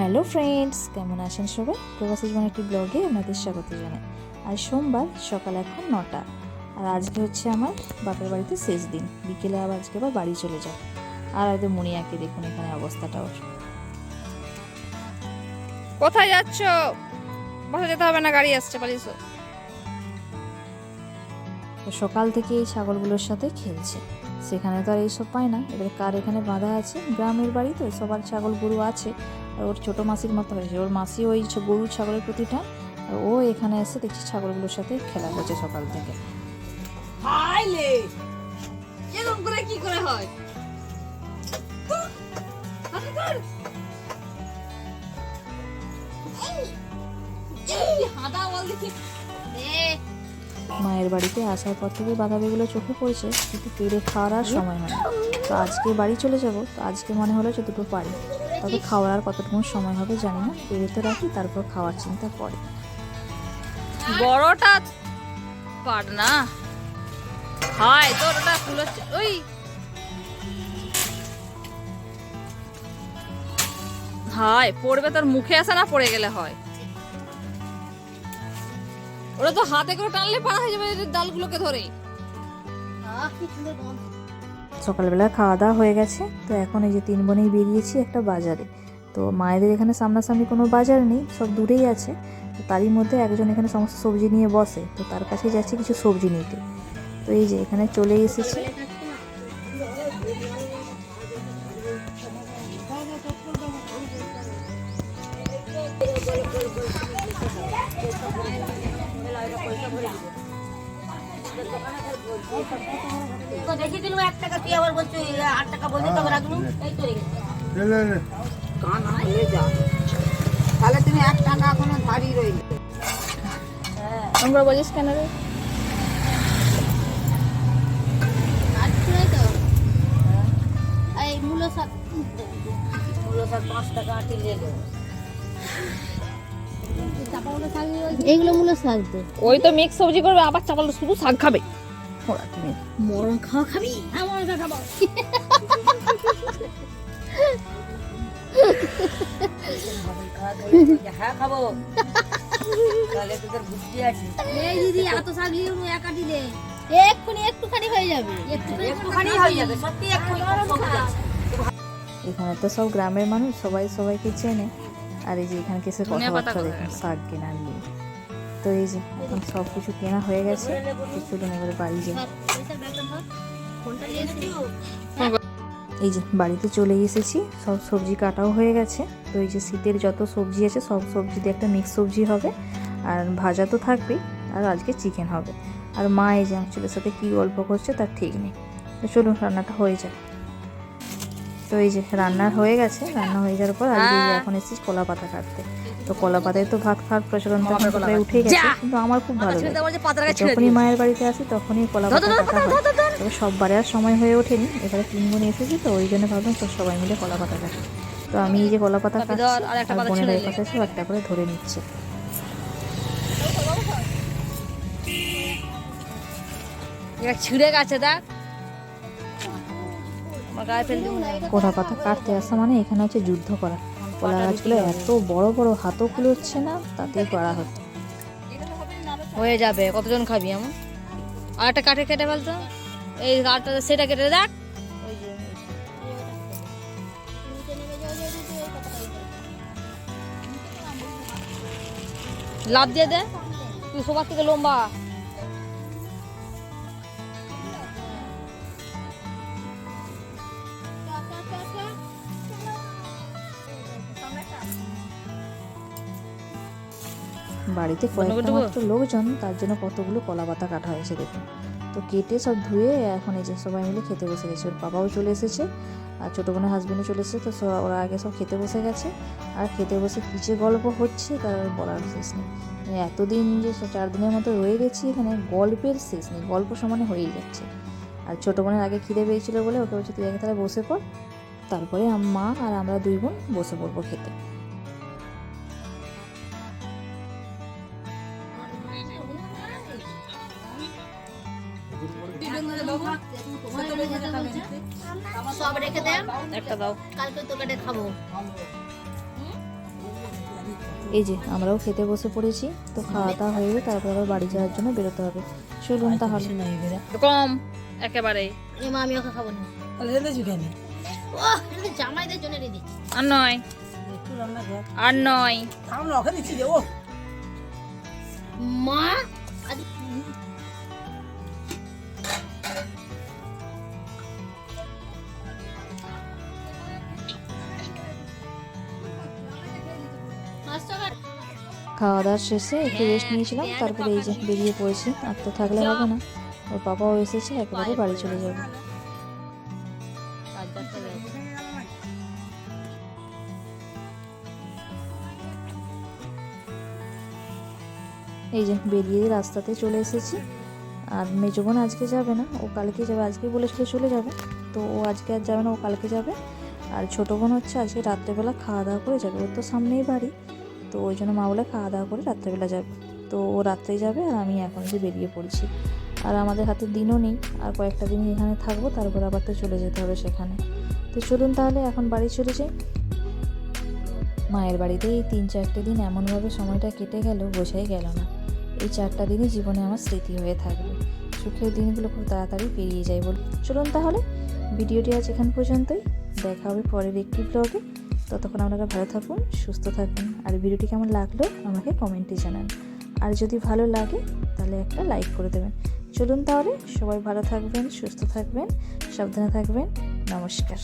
Hello friends, কেমন আছেন সবাই? প্রবাসী জীবন একটি ব্লগে আপনাদের স্বাগত জানাই। আজ সোমবার, সকাল এখন নটা। আর আজকে হচ্ছে আমার বাপের বাড়িতে শেষ দিন। বিকেলে আবার আজকে আবার বাড়ি চলে যাও আর হয়তো মনিয়াকে দেখুন এখানে অবস্থাটা ওর। কোথায় যাচ্ছ? বসে যেতে হবে না, গাড়ি আসছে পালিস তো সকাল থেকে এই ছাগলগুলোর সাথে খেলছে। সেখানে তো আর এইসব পায় না। এবার কার এখানে বাঁধা আছে? গ্রামের বাড়ি তো, সবার ছাগল গরু আছে। আর ওর ছোটো মাসির মতো হয়েছে। ওর মাসি ওই গরু ছাগলের প্রতি টান আর ও এখানে এসে দেখছি ছাগলগুলোর সাথে খেলা করছে সকাল থেকে। কি করে হয়? মায়ের বাড়িতে আসার পর থেকে বাঁধাবিগুলো চোখে পড়েছে, কিন্তু পেরে খাওয়ার আর সময় হয় তো আজকে বাড়ি চলে যাব, তো আজকে মনে হলো যে দুটো পারি। তবে খাওয়ার আর কতটুকু সময় হবে জানি না পেরে তো রাখি, তারপর খাওয়ার চিন্তা করে বড়টা পার না। হাই তোর ওটা ওই। হাই পড়বে তোর মুখে আসে না, পড়ে গেলে হয়। ওরা তো হাতে করে টানলে পার হয়ে যাবে ডালগুলোকে ধরে। সকালবেলা খাওয়া দাওয়া হয়ে গেছে, তো এখন এই যে তিন বোনেই বেরিয়েছি একটা বাজারে। তো মায়েদের এখানে সামনাসামনি কোনো বাজার নেই, সব দূরেই আছে। তো তারই মধ্যে একজন এখানে সমস্ত সবজি নিয়ে বসে, তো তার কাছে যাচ্ছে কিছু সবজি নিতে। তো এই যে এখানে চলে এসেছি। তো দেখি দিলু এক টাকা তুই আবার বলছো আট টাকা বলতে তবে রাখলু এই তো রেখে হয়ে যা। তাহলে তুমি এক টাকা এখনও ধারি রইলে আমরা বলিস কেন রে? মূল্য শাক। পাঁচ টাকা আটি লেগে এইগুলো মূল্য শাক তো ওই তো মিক্স সবজি করবে আবার চাপাল শুধু শাক খাবে। ওরা তুমি। মরণ খাওয়া খাবি? হ্যাঁ মরণ খাব। হ্যাঁ খাব। তাহলে তোদের বুদ্ধি আছে। এই দিদি এত শাক নিয়ে এক কাটি এক্ষুনি একটুখানি হয়ে যাবে। একটুখানি হয়ে যাবে সত্যি একটুখানি এখানে তো সব গ্রামের মানুষ সবাই সবাইকে চেনে। আর এই যে এখানে পাতা কথাবার্তা? দেখুন শাক কেনা নিয়ে। তো এই যে এখন সব কিছু কেনা হয়ে গেছে চলুন এবারে বাড়ি যাই। এই যে বাড়িতে চলে এসেছি সব সবজি কাটাও হয়ে গেছে। তো এই যে শীতের যত সবজি আছে সব সবজি দিয়ে একটা মিক্স সবজি হবে। আর ভাজা তো থাকবেই আর আজকে চিকেন হবে। আর মা এই যে আঁচলের সাথে কী গল্প করছে তার ঠিক নেই। তো চলুন রান্নাটা হয়ে যাক। তো এই যে রান্নার হয়ে গেছে রান্না হয়ে যাওয়ার পর আর এই যে এখন এসেছি কলা পাতা কাটতে। তো কলা পাতায় তো ভাত খাওয়ার প্রচলন তো এখন প্রায় উঠে গেছে কিন্তু আমার খুব ভালো লাগে। যখনই মায়ের বাড়িতে আসি তখনই কলা পাতা কাটা হয়। তবে সববারে আর সময় হয়ে ওঠেনি এবারে তিন বোন এসেছি তো ওই জন্য ভাবলাম তো সবাই মিলে কলা পাতা কাটি। তো আমি এই যে কলা পাতা কাটছি আর বোনের এই পাশে সব একটা করে ধরে নিচ্ছে। ছিঁড়ে গেছে দেখ। কলা পাতা কাটতে আসা মানে এখানে হচ্ছে যুদ্ধ করা। কলা গাছগুলো এত বড় বড় হাতও হচ্ছে না, তাতেই করা হতো হয়ে যাবে, কতজন খাবি আমার আর একটা কাঠে কেটে ফেলতো। এই কাঠটা সেটা কেটে দেখ। লাভ দিয়ে দে। তুই সবার থেকে লম্বা। বাড়িতে কয়েকটা মাত্র লোকজন তার জন্য কতগুলো কলা পাতা কাটা হয়েছে দেখুন। তো কেটে সব ধুয়ে এখন এই যে সবাই মিলে খেতে বসে গেছে। ওর বাবাও চলে এসেছে আর ছোটো বোনের হাজবেন্ডও চলে এসেছে তো সব- ওরা আগে সব খেতে বসে গেছে। আর খেতে বসে কী যে গল্প হচ্ছে তার বলার শেষ নেই। মানে এতদিন যে চার দিনের মতো রয়ে গেছি এখানে গল্পের শেষ নেই গল্প সমানে হয়েই যাচ্ছে। আর ছোটো বোনের আগে খিদে পেয়েছিল বলে ওকে বলছে তুই আগে তাহলে বসে পড় তারপরে মা আর আমরা দুই বোন বসে পড়ব খেতে। সব রেখে দেন একটা দাও কালকে তো কেটে খাব এই যে আমরাও খেতে বসে পড়েছি। তো খাওয়া দাওয়া হয়ে গেলে তারপর আবার বাড়ি যাওয়ার জন্য বেরোতে হবে। চলুন তাহলে। কম একেবারে। এ মা আমি ওকে খাব না। তাহলে রেঁধেছি কেন? ও জামাইদের জন্য রেডি। আর নয়। আর নয়। থাম না ওখানে দিচ্ছি রে ও মা খাওয়া দাওয়ার শেষে একটু রেস্ট নিয়েছিলাম, তারপরে এই যে বেরিয়ে পড়েছি, আর তো থাকলে হবে না। ওর বাবাও এসেছে, একেবারে বাড়ি চলে যাবে। এই যে বেরিয়ে রাস্তাতে চলে এসেছি। আর মেজো বোন আজকে যাবে না, ও কালকে যাবে আজকে বলেছিল চলে যাবে। তো ও আজকে আর যাবে না, ও কালকে যাবে। আর ছোটো বোন হচ্ছে আজকে রাত্রেবেলা খাওয়া দাওয়া করে যাবে, ওর তো সামনেই বাড়ি। তো ওই জন্য মা বলে খাওয়া দাওয়া করে রাত্রেবেলা যাবে। তো ও রাত্রেই যাবে আর আমি এখন যে বেরিয়ে পড়ছি। আর আমাদের হাতে দিনও নেই, আর কয়েকটা দিন এখানে থাকব, তারপর আবার তো চলে যেতে হবে সেখানে। তো চলুন তাহলে এখন বাড়ি চলে যাই। মায়ের বাড়িতে এই তিন চারটে দিন এমনভাবে সময়টা কেটে গেল, বোঝাই গেল না। এই চারটা দিনই জীবনে আমার স্মৃতি হয়ে থাকবে। সুখের দিনগুলো খুব তাড়াতাড়ি পেরিয়ে যায় বল। চলুন তাহলে, ভিডিওটি আজ এখান পর্যন্তই। দেখা হবে পরের একটি ব্লগে ততক্ষণ আপনারা ভালো থাকুন, সুস্থ থাকুন। আর ভিডিওটি কেমন লাগল আমাকে কমেন্টে জানান। আর যদি ভালো লাগে, তাহলে একটা লাইক করে দেবেন। চলুন তাহলে সবাই ভালো থাকবেন, সুস্থ থাকবেন, সাবধানে থাকবেন। নমস্কার।